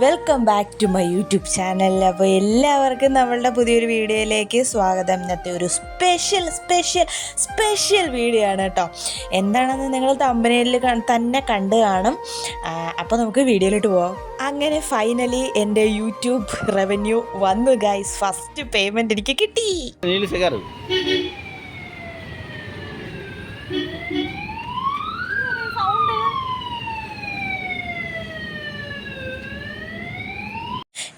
Welcome back to my YouTube channel അപ്പോൾ എല്ലാവർക്കും നമ്മളുടെ പുതിയൊരു വീഡിയോയിലേക്ക് സ്വാഗതം. ഇന്നത്തെ ഒരു സ്പെഷ്യൽ സ്പെഷ്യൽ സ്പെഷ്യൽ വീഡിയോ ആണ് കേട്ടോ. എന്താണെന്ന് നിങ്ങൾ തമ്പനയിൽ തന്നെ കണ്ട് കാണും. അപ്പോൾ നമുക്ക് വീഡിയോയിലോട്ട് പോവാം. അങ്ങനെ ഫൈനലി എന്റെ യൂട്യൂബ് റവന്യൂ വന്നു ഗൈസ് ഫസ്റ്റ് പേയ്മെന്റ് എനിക്ക് കിട്ടി.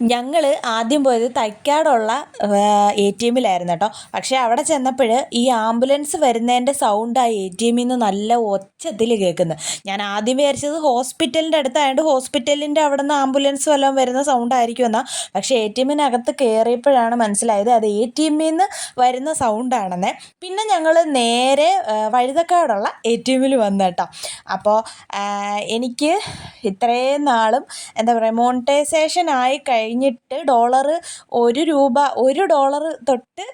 ഞങ്ങൾ ആദ്യം പോയത് തൈക്കാടുള്ള എ ടി എമ്മിലായിരുന്നു കേട്ടോ പക്ഷേ അവിടെ ചെന്നപ്പോൾ ഈ ആംബുലൻസ് വരുന്നതിന്റെ സൗണ്ട് ആ എ ടി എമ്മിൽ നിന്ന് നല്ല ഒച്ചത്തിൽ കേൾക്കുന്നത് ഞാൻ ആദ്യം വിചാരിച്ചത് ഹോസ്പിറ്റലിന്റെ അടുത്തായതുകൊണ്ട് ഹോസ്പിറ്റലിന്റെ അവിടെ നിന്ന് ആംബുലൻസ് വല്ലതും വരുന്ന സൗണ്ട് ആയിരിക്കും എന്നാൽ പക്ഷേ എ ടി എമ്മിനകത്ത് കയറിയപ്പോഴാണ് മനസ്സിലായത് അത് എ ടി എമ്മിൽ നിന്ന് വരുന്ന സൗണ്ടാണെന്നേ പിന്നെ ഞങ്ങൾ നേരെ വഴുതക്കാടുള്ള എ ടി എമ്മിൽ വന്നു കേട്ടോ അപ്പോൾ എനിക്ക് ഇത്രയും നാളും എന്താ പറയുക മോണിറ്റൈസേഷൻ ആയി കഴിഞ്ഞിട്ട് ഡോളർ ഒരു രൂപ ഒരു ഡോളർ തൊട്ട്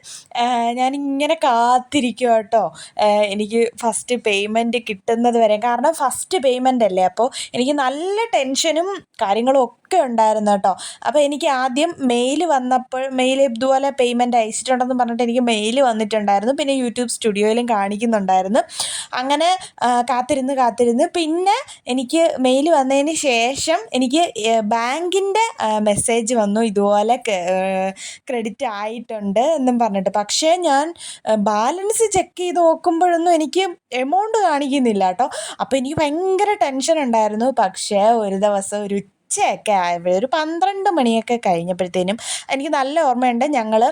ഞാനിങ്ങനെ കാത്തിരിക്കുക കേട്ടോ എനിക്ക് ഫസ്റ്റ് പേയ്മെന്റ് കിട്ടുന്നത് വരെ. കാരണം ഫസ്റ്റ് പേയ്മെന്റ് അല്ലേ? അപ്പോൾ എനിക്ക് നല്ല ടെൻഷനും കാര്യങ്ങളും ഒക്കെ ഉണ്ടായിരുന്നു കേട്ടോ അപ്പോൾ എനിക്ക് ആദ്യം മെയിൽ വന്നപ്പോൾ മെയിൽ ഇതുപോലെ പേയ്മെന്റ് അയച്ചിട്ടുണ്ടെന്ന് പറഞ്ഞിട്ട് എനിക്ക് മെയിൽ വന്നിട്ടുണ്ടായിരുന്നു. പിന്നെ യൂട്യൂബ് സ്റ്റുഡിയോയിലും കാണിക്കുന്നുണ്ടായിരുന്നു. അങ്ങനെ കാത്തിരുന്ന് കാത്തിരുന്ന് പിന്നെ എനിക്ക് മെയിൽ വന്നതിന് ശേഷം എനിക്ക് ബാങ്കിന്റെ മെസ്സേജ് വന്നു ഇതുപോലെ ക്രെഡിറ്റ് ആയിട്ടുണ്ട് എന്നും പറഞ്ഞിട്ട്. പക്ഷേ ഞാൻ ബാലൻസ് ചെക്ക് ചെയ്ത് നോക്കുമ്പോഴൊന്നും എനിക്ക് എമൗണ്ട് കാണിക്കുന്നില്ല കേട്ടോ. അപ്പോൾ എനിക്ക് ഭയങ്കര ടെൻഷൻ ഉണ്ടായിരുന്നു. പക്ഷേ ഒരു ദിവസം ഒരു ഉച്ചയൊക്കെ ആയപ്പോഴേ ഒരു പന്ത്രണ്ട് മണിയൊക്കെ കഴിഞ്ഞപ്പോഴത്തേനും എനിക്ക് നല്ല ഓർമ്മയുണ്ട്. ഞങ്ങൾ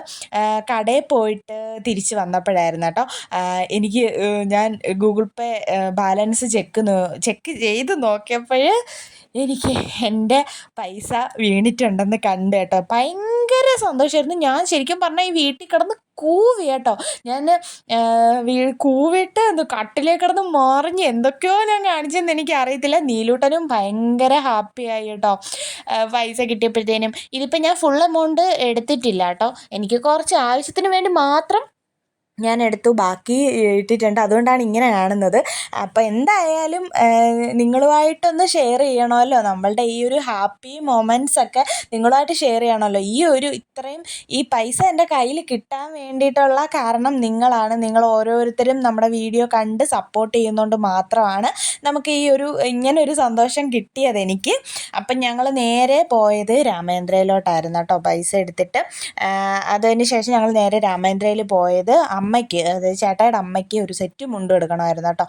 കടയിൽ പോയിട്ട് തിരിച്ച് വന്നപ്പോഴായിരുന്നു കേട്ടോ. എനിക്ക് ഞാൻ Google pay balance check check ചെയ്ത് നോക്കിയപ്പോൾ എനിക്ക് എന്റെ പൈസ വീണിട്ടുണ്ടെന്ന് കണ്ട് കേട്ടോ. ഭയങ്കര സന്തോഷമായിരുന്നു ഞാൻ ശരിക്കും പറഞ്ഞാൽ ഈ വീട്ടിൽ കിടന്ന് കൂവി കേട്ടോ. ഞാൻ കൂവിട്ട് എന്ത് കട്ടിലേ കിടന്ന് മറിഞ്ഞ് എന്തൊക്കെയോ ഞാൻ കാണിച്ചെന്ന് എനിക്ക് അറിയത്തില്ല നീലൂട്ടനും ഭയങ്കര ഹാപ്പിയായി കേട്ടോ. പൈസ കിട്ടിയപ്പോഴത്തേനും. ഇതിപ്പോൾ ഞാൻ ഫുൾ എമൗണ്ട് എടുത്തിട്ടില്ല കേട്ടോ. എനിക്ക് കുറച്ച് ആവശ്യത്തിന് വേണ്ടി മാത്രം ഞാൻ എടുത്തു ബാക്കി ഇട്ടിട്ടുണ്ട്. അതുകൊണ്ടാണ് ഇങ്ങനെ കാണുന്നത്. അപ്പോൾ എന്തായാലും നിങ്ങളുമായിട്ടൊന്ന് ഷെയർ ചെയ്യണമല്ലോ. നമ്മളുടെ ഈ ഒരു ഹാപ്പി മൊമെന്റ്സ് ഒക്കെ നിങ്ങളുമായിട്ട് ഷെയർ ചെയ്യണമല്ലോ. ഈ ഒരു ഇത്രയും ഈ പൈസ എന്റെ കയ്യിൽ കിട്ടാൻ വേണ്ടിയിട്ടുള്ള കാരണം നിങ്ങളാണ്. നിങ്ങൾ ഓരോരുത്തരും നമ്മുടെ വീഡിയോ കണ്ട് സപ്പോർട്ട് ചെയ്യുന്നതുകൊണ്ട് മാത്രമാണ് നമുക്ക് ഈ ഒരു ഇങ്ങനെ ഒരു സന്തോഷം കിട്ടിയത് എനിക്ക്. അപ്പം ഞങ്ങൾ നേരെ പോയത് രാമേന്ദ്രയിലോട്ടായിരുന്നു കേട്ടോ പൈസ എടുത്തിട്ട്. അതിന് ശേഷം ഞങ്ങൾ നേരെ രാമേന്ദ്രയിൽ പോയത്. അമ്മയ്ക്ക് അതായത് ചേട്ടായിയുടെ അമ്മയ്ക്ക് ഒരു സെറ്റ് മുണ്ട് എടുക്കണമായിരുന്നു കേട്ടോ.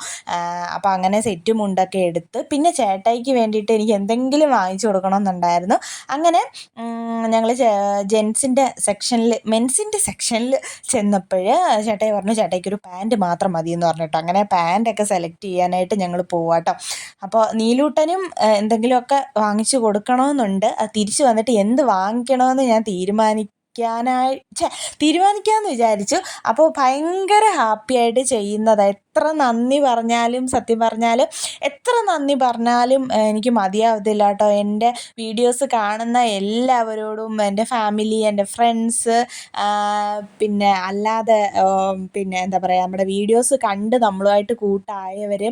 അപ്പോൾ അങ്ങനെ സെറ്റ് മുണ്ടൊക്കെ എടുത്ത് പിന്നെ ചേട്ടായിക്ക് വേണ്ടിയിട്ട് എനിക്ക് എന്തെങ്കിലും വാങ്ങിച്ചു കൊടുക്കണമെന്നുണ്ടായിരുന്നു. അങ്ങനെ ഞങ്ങൾ ജെൻസിന്റെ സെക്ഷനിൽ മെൻസിന്റെ സെക്ഷനിൽ ചെന്നപ്പോൾ ചേട്ടായി പറഞ്ഞു ചേട്ടായിക്ക് ഒരു പാന്റ് മാത്രം മതി എന്ന് പറഞ്ഞിട്ടോ അങ്ങനെ പാന്റൊക്കെ സെലക്ട് ചെയ്യാനായിട്ട് ഞങ്ങൾ പോവാട്ടോ അപ്പോൾ നീലൂട്ടനും എന്തെങ്കിലുമൊക്കെ വാങ്ങിച്ചു കൊടുക്കണമെന്നുണ്ട് തിരിച്ചു വന്നിട്ട് എന്ത് വാങ്ങിക്കണമെന്ന് ഞാൻ തീരുമാനിക്കാനായി തീരുമാനിക്കാമെന്ന് വിചാരിച്ചു. അപ്പോൾ ഭയങ്കര ഹാപ്പിയായിട്ട് ആയിട്ട് ചെയ്യുന്നത് എത്ര നന്ദി പറഞ്ഞാലും സത്യം പറഞ്ഞാൽ എത്ര നന്ദി പറഞ്ഞാലും എനിക്ക് മതിയാവത്തില്ല കേട്ടോ. എന്റെ വീഡിയോസ് കാണുന്ന എല്ലാവരോടും എന്റെ ഫാമിലി എന്റെ ഫ്രണ്ട്സ് പിന്നെ അല്ലാതെ പിന്നെ എന്താ പറയുക നമ്മുടെ വീഡിയോസ് കണ്ട് നമ്മളുമായിട്ട് കൂട്ടായവർ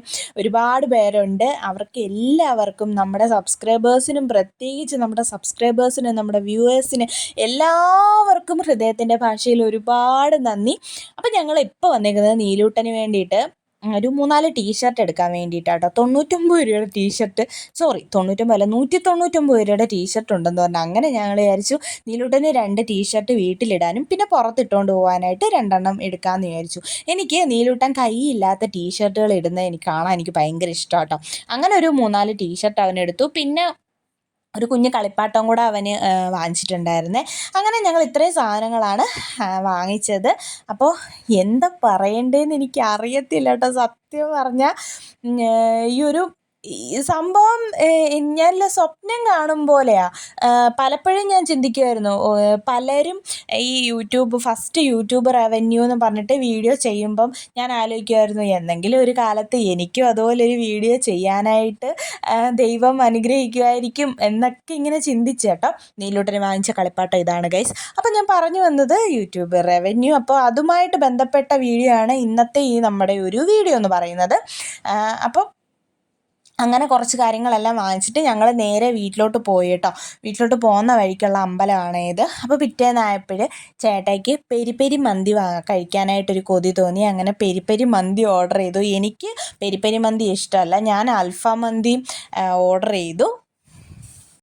ഒരുപാട് പേരുണ്ട്. അവർക്ക് എല്ലാവർക്കും നമ്മുടെ സബ്സ്ക്രൈബേഴ്സിനും പ്രത്യേകിച്ച് നമ്മുടെ സബ്സ്ക്രൈബേഴ്സിനും നമ്മുടെ വ്യൂവേഴ്സിന് എല്ലാവർക്കും ഹൃദയത്തിന്റെ ഭാഷയിൽ ഒരുപാട് നന്ദി. അപ്പം ഞങ്ങൾ ഇപ്പോൾ വന്നേക്കുന്നത് നീലൂട്ടന് വേണ്ടിയിട്ട്. ഒരു മൂന്നാൽ ടീഷർട്ട് എടുക്കാൻ വേണ്ടിയിട്ടാട്ടോ. തൊണ്ണൂറ്റൊമ്പത് രൂപയുടെ ടീഷർട്ട് സോറി തൊണ്ണൂറ്റൊമ്പത് അല്ല നൂറ്റി തൊണ്ണൂറ്റൊമ്പത് രൂപയുടെ ടീഷർട്ട് ഉണ്ടെന്ന് പറഞ്ഞു. അങ്ങനെ ഞങ്ങൾ വിചാരിച്ചു നീലൂട്ടന് രണ്ട് ടീഷർട്ട് വീട്ടിലിടാനും പിന്നെ പുറത്തിട്ടുകൊണ്ട് പോകാനായിട്ട് രണ്ടെണ്ണം എടുക്കാമെന്ന് വിചാരിച്ചു. എനിക്ക് നീലൂട്ടൻ കൈയില്ലാത്ത ടീഷർട്ടുകൾ ഇടുന്നത് എനിക്ക് കാണാൻ എനിക്ക് ഭയങ്കര ഇഷ്ടമാട്ടോ അങ്ങനെ ഒരു മൂന്നാൽ ടീഷർട്ട് അവനെടുത്തു. പിന്നെ ഒരു കുഞ്ഞ് കളിപ്പാട്ടം കൂടെ അവന് വാങ്ങിച്ചിട്ടുണ്ടായിരുന്നേ. അങ്ങനെ ഞങ്ങൾ ഇത്രയും സാധനങ്ങളാണ് വാങ്ങിച്ചത്. അപ്പോൾ എന്താ പറയണ്ടേന്ന് എനിക്ക് അറിയത്തില്ല കേട്ടോ. സത്യം പറഞ്ഞാൽ ഈ ഒരു സംഭവം ഞാൻ സ്വപ്നം കാണും പോലെയാ. പലപ്പോഴും ഞാൻ ചിന്തിക്കുമായിരുന്നു പലരും ഈ യൂട്യൂബ് ഫസ്റ്റ് യൂട്യൂബ് റവന്യൂ എന്ന് പറഞ്ഞിട്ട് വീഡിയോ ചെയ്യുമ്പം ഞാൻ ആലോചിക്കുമായിരുന്നു എന്തെങ്കിലും ഒരു കാലത്ത് എനിക്കും അതുപോലെ ഒരു വീഡിയോ ചെയ്യാനായിട്ട് ദൈവം അനുഗ്രഹിക്കുമായിരിക്കും എന്നൊക്കെ ഇങ്ങനെ ചിന്തിച്ചു കേട്ടോ. നീലൂട്ടന് വാങ്ങിച്ച കളിപ്പാട്ടം ഇതാണ് ഗൈസ് അപ്പം ഞാൻ പറഞ്ഞു വന്നത് യൂട്യൂബ് റവന്യൂ. അപ്പോൾ അതുമായിട്ട് ബന്ധപ്പെട്ട വീഡിയോ ആണ് ഇന്നത്തെ ഈ നമ്മുടെ ഒരു വീഡിയോ എന്ന് പറയുന്നത്. അപ്പോൾ അങ്ങനെ കുറച്ച് കാര്യങ്ങളെല്ലാം വാങ്ങിച്ചിട്ട് ഞങ്ങൾ നേരെ വീട്ടിലോട്ട് പോയി കേട്ടോ. വീട്ടിലോട്ട് പോകുന്ന വഴിക്കുള്ള അമ്പലമാണേത് അപ്പോൾ പിറ്റേന്നായപ്പോൾ ചേട്ടായിക്ക് പെരി പെരി മന്തി വാങ്ങാൻ കഴിക്കാനായിട്ടൊരു കൊതി തോന്നി. അങ്ങനെ പെരി പെരി മന്തി ഓർഡർ ചെയ്തു. എനിക്ക് പെരി പെരി മന്തി ഇഷ്ടമല്ല. ഞാൻ അൽഫാം മന്തി ഓർഡർ ചെയ്തു.